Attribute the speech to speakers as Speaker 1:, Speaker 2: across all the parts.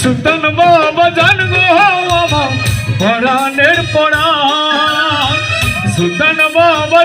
Speaker 1: সুলতান বাবা জান গো আমার পরাণের পরাণ। সুলতান বাবা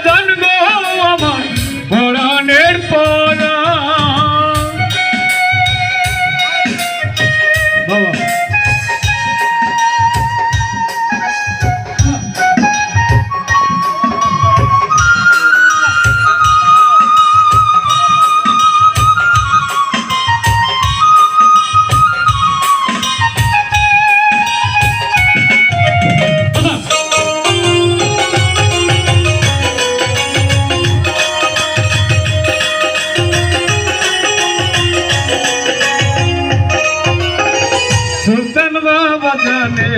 Speaker 1: जाने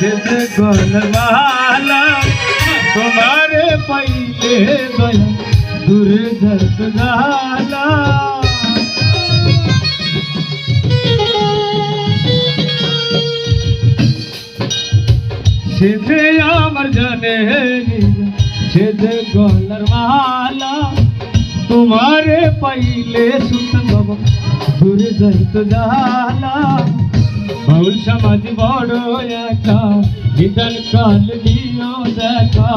Speaker 1: जैसे तुम्हारे पहले गया सीधे आमर जाने सीधे गोलर वाला तुम्हारे पैले सुन बाबा दुर्गत गाला বাউল সমাজ বড় একা বিদল কাল দিও দেখা।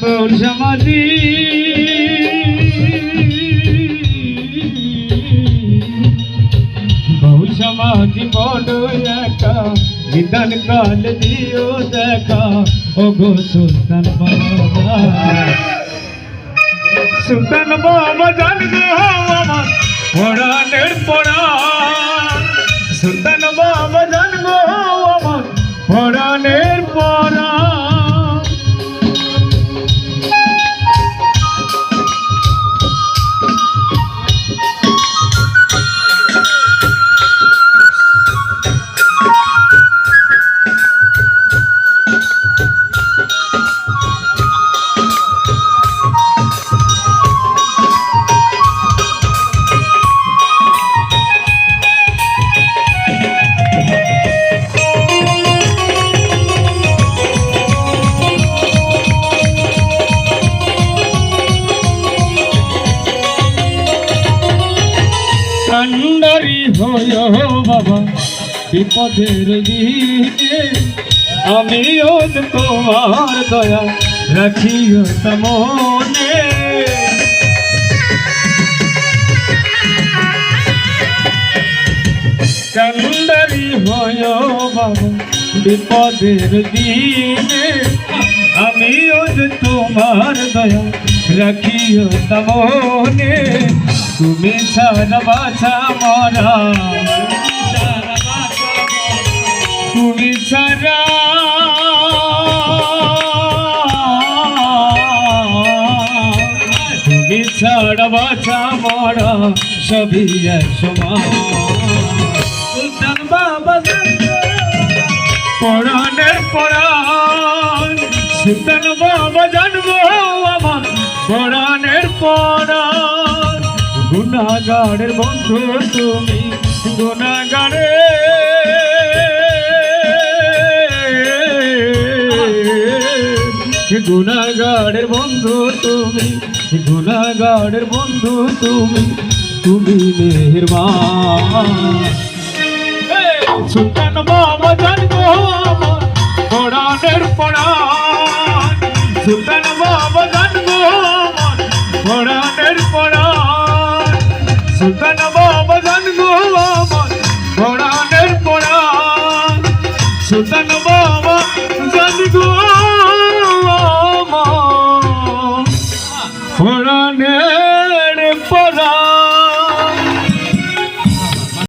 Speaker 1: বাউল সমাজি। বাউল সমাজ বড় একা বিদল কাল দিও দেখা। ও গো সুলতান বাবা সুলতান বাবা জানবে আমার পড়ানের পড়ান সুলতান বাবা জানবে আমার পড়ানের কান্ডারি হয় বাবা, বিপদের দিনে আমিও তোমার দয়া রাখিও তমনে কান্ডারি হয় বাবা, বিপদের দিনে আমিও তোমার দয়া রাখিও তমনে তুমি সারা বাছা মরা তুমি সারা তুমি সারা বাছা মরা সবই সমান। সুলতান বাবা পরাণের পরাণ গুণাগারের বন্ধু তুমি গুণাগারে। গুণাগারের বন্ধু তুমি, গুণাগারের বন্ধু তুমি তুমি মেহরবান। সুলতান বাবা জানব আমার পড়ানের পড়ান। সুলতান